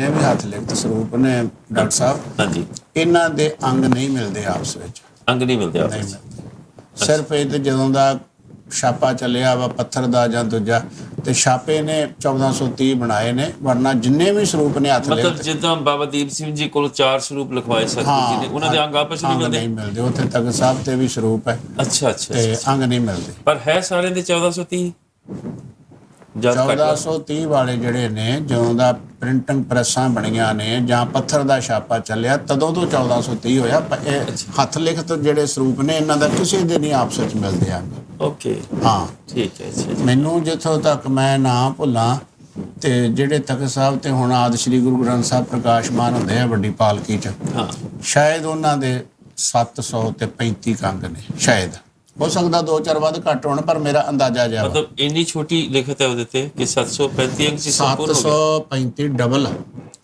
ਨੇ ਵੀ ਹੱਥ ਲਿਖਤ ਸਰੂਪ ਨੇ ਡਾਕਟਰ ਸਾਹਿਬ। ਹਾਂਜੀ। ਇਹਨਾਂ ਦੇ ਅੰਗ ਨਹੀਂ ਮਿਲਦੇ ਆਪਸ ਵਿੱਚ। ਅੰਗ ਨਹੀਂ ਮਿਲਦੇ ਆਪਸ ਮਿਲਦੇ। ਸਿਰਫ ਇਹ ਤੇ ਜਦੋਂ ਦਾ ਛਾਪਾ ਚੱਲਿਆ ਵਾ ਪੱਥਰ ਦਾ ਜਾਂ ਦੂਜਾ ਤੇ ਛਾਪੇ ਨੇ 1430 ਬਣਾਏ ਨੇ ਵਰਨਾ ਜਿੰਨੇ ਵੀ ਸਰੂਪ ਨੇ ਹੱਥ ਮਤਲਬ ਲਿਖਤ ਜਿੱਦਾਂ ਬਾਬਾ ਦੀਪ ਸਿੰਘ ਜੀ ਕੋਲ ਚਾਰ ਸਰੂਪ ਲਿਖਵਾਏ ਸਤਿਗੁਰੂ ਜੀ ਨੇ ਉਹਨਾਂ ਦੇ ਅੰਗ ਆਪਸ ਨਹੀਂ ਮਿਲਦੇ? ਨਹੀਂ ਮਿਲਦੇ। ਉੱਥੇ ਤੱਕ ਸਾਹਿਬ ਤੇ ਵੀ ਸਰੂਪ ਹੈ। ਅੱਛਾ ਅੱਛਾ ਤੇ। ਅੰਗ ਨਹੀਂ ਮਿਲਦੇ। ਪਰ ਹੈ ਸਾਰਿਆਂ ਦੇ 1430 ਜਦ ਘੱਟ 1430 ਵਾਲੇ ਜਿਹੜੇ ਨੇ ਜਦੋਂ ਦਾ ਪ੍ਰਿੰਟਿੰਗ ਪ੍ਰੈਸਾਂ ਬਣੀਆਂ ਨੇ ਜਾਂ ਪੱਥਰ ਦਾ ਛਾਪਾ ਚੱਲਿਆ ਤਦੋਂ ਤੋਂ 1430 ਹੋਇਆ। ਹੱਥ ਲਿਖਤ ਜਿਹੜੇ ਸਰੂਪ ਨੇ ਇਹਨਾਂ ਦਾ ਕਿਸੇ ਦੇ ਨਹੀਂ ਆਪਸ ਵਿੱਚ ਮਿਲਦੇ ਆ। ਓਕੇ। ਹਾਂ। ਠੀਕ ਹੈ ਜੀ। ਮੈਨੂੰ ਜਿੱਥੋਂ ਤੱਕ ਮੈਂ ਨਾ ਭੁੱਲਾਂ ਤੇ ਜਿਹੜੇ ਤਖਤ ਸਾਹਿਬ ਤੇ ਹੁਣ ਆਦ ਸ੍ਰੀ ਗੁਰੂ ਗ੍ਰੰਥ ਸਾਹਿਬ ਪ੍ਰਕਾਸ਼ਮਾਨ ਹੁੰਦੇ ਆ ਵੱਡੀ ਪਾਲਕੀ ਚ ਹਾਂ। ਸ਼ਾਇਦ ਉਹਨਾਂ ਦੇ 700 ਤੇ 35 ਕੰਗ ਨੇ ਸ਼ਾਇਦ। ਹੋ ਸਕਦਾ ਦੋ ਚਾਰ ਵੱਧ ਘੱਟ ਹੋਣ ਪਰ ਮੇਰਾ ਅੰਦਾਜ਼ਾ ਜਿਹਾ। ਮਤਲਬ ਇੰਨੀ ਛੋਟੀ ਲਿਖਤ ਹੈ ਉਹਦੇ ਤੇ ਕਿ 735 ਅੰਕ ਸੀ ਸੰਪੂਰਨ ਹੋ ਗਿਆ 735 ਡਬਲ